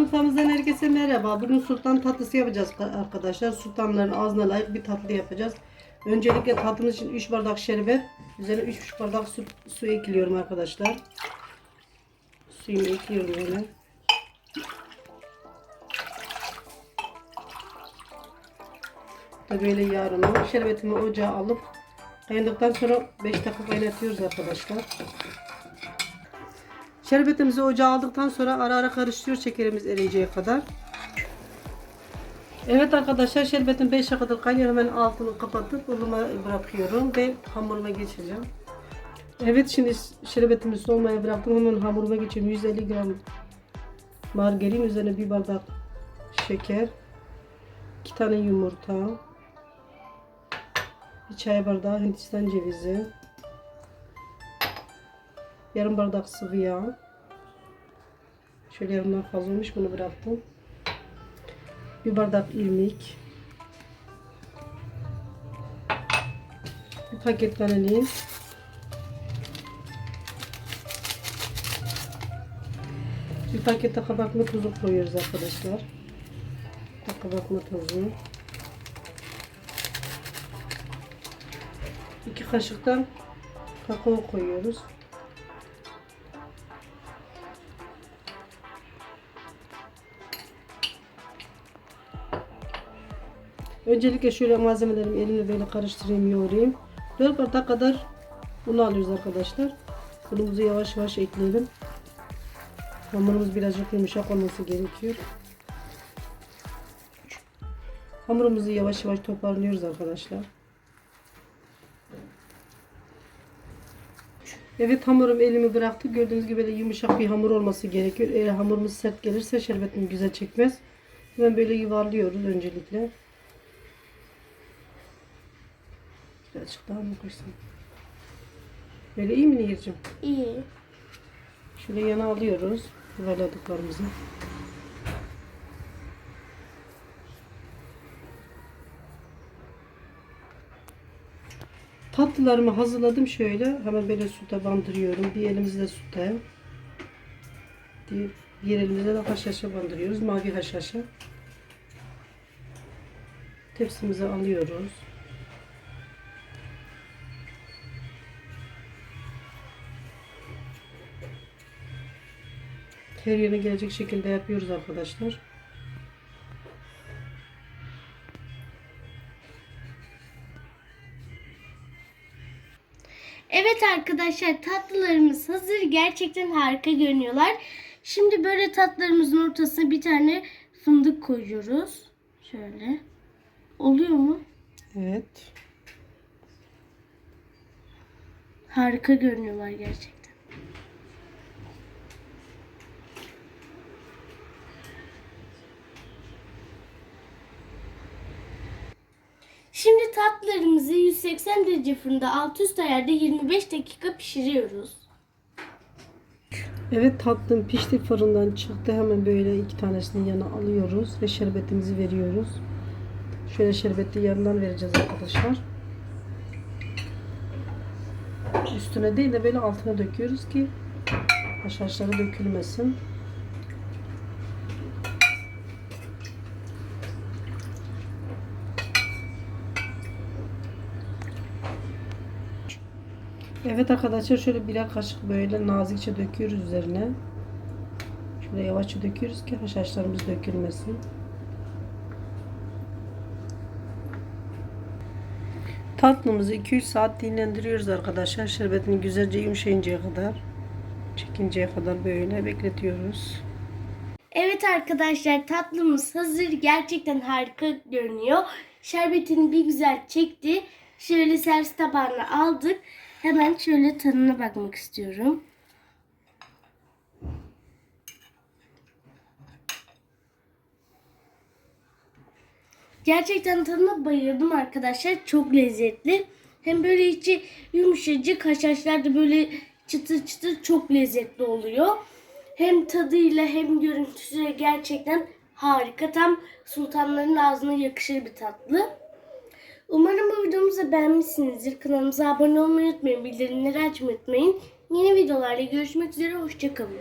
Mutfağımızdan herkese merhaba. Bugün sultan tatlısı yapacağız arkadaşlar. Sultanların ağzına layık bir tatlı yapacağız. Öncelikle tatlımız için 3 bardak şerbet, üzerine 3,5 bardak su, su ekliyorum arkadaşlar. Suyumu ekliyorum böyle. Da böyle yarını şerbetimi ocağa alıp kaynadıktan sonra 5 dakika kaynatıyoruz arkadaşlar. Şerbetimizi ocağa aldıktan sonra ara ara karıştırıyoruz şekerimiz eriyeceği kadar. Evet arkadaşlar şerbetin 5 kadar kaynıyor. Hemen altını kapatıp ılıma bırakıyorum ve hamuruma geçeceğim. Evet şimdi şerbetimi soğumaya bıraktım. Hemen hamuruma geçiyorum. 150 gram margarin üzerine bir bardak şeker. 2 tane yumurta. Bir çay bardağı hindistan cevizi. Yarım bardak sıvı yağ. Şöyle yarımdan fazla olmuş bunu bıraktım. Bir bardak irmik. Bir paket vanilin. Bir pakette kabartma tuzu koyuyoruz arkadaşlar. Kabartma tuzu. İki kaşıktan kakao koyuyoruz. Öncelikle şöyle malzemelerimi elimle böyle karıştırayım, yoğurayım. 4 bardak kadar un alıyoruz arkadaşlar. Unumuzu yavaş yavaş ekleyelim. Hamurumuz birazcık yumuşak olması gerekiyor. Hamurumuzu yavaş yavaş toparlıyoruz arkadaşlar. Evet hamurum elimi bıraktı. Gördüğünüz gibi böyle yumuşak bir hamur olması gerekiyor. Eğer hamurumuz sert gelirse şerbetini güzel çekmez. Hemen böyle yuvarlıyoruz öncelikle. Birazcık daha mı koysam? Böyle iyi mi Nehir'cim? İyi. Şöyle yana alıyoruz yuvarladıklarımızı. Tatlılarımı hazırladım şöyle. Hemen böyle suda bandırıyorum. Bir elimizde suda. Diğer elimizde de haşhaşa bandırıyoruz. Mavi haşhaşa. Tepsimize alıyoruz. Her yerine gelecek şekilde yapıyoruz arkadaşlar. Evet arkadaşlar tatlılarımız hazır. Gerçekten harika görünüyorlar. Şimdi böyle tatlılarımızın ortasına bir tane fındık koyuyoruz. Şöyle. Oluyor mu? Evet. Harika görünüyorlar gerçekten. Şimdi tatlılarımızı 180 derece fırında alt üst ayarda 25 dakika pişiriyoruz. Evet tatlım pişti fırından çıktı. Hemen böyle iki tanesini yana alıyoruz ve şerbetimizi veriyoruz. Şöyle şerbeti yandan vereceğiz arkadaşlar. Üstüne değil de böyle altına döküyoruz ki haşhaşları dökülmesin. Evet arkadaşlar şöyle birer kaşık böyle nazikçe döküyoruz üzerine. Şöyle yavaşça döküyoruz ki haşhaşlarımız dökülmesin. Tatlımızı 2-3 saat dinlendiriyoruz arkadaşlar. Şerbetini güzelce yumuşayıncaya kadar, çekinceye kadar böyle bekletiyoruz. Evet arkadaşlar tatlımız hazır. Gerçekten harika görünüyor. Şerbetini bir güzel çekti. Şöyle servis tabağına aldık. Hemen şöyle tadına bakmak istiyorum. Gerçekten tadına bayıldım arkadaşlar. Çok lezzetli. Hem böyle içi yumuşacık haşhaşlar da böyle çıtır çıtır çok lezzetli oluyor. Hem tadıyla hem görüntüsüyle gerçekten harika. Tam sultanların ağzına yakışır bir tatlı. Videomuzu beğenmişsinizdir. Kanalımıza abone olmayı unutmayın. Bildirimleri açmayı unutmayın. Yeni videolarla görüşmek üzere. Hoşçakalın.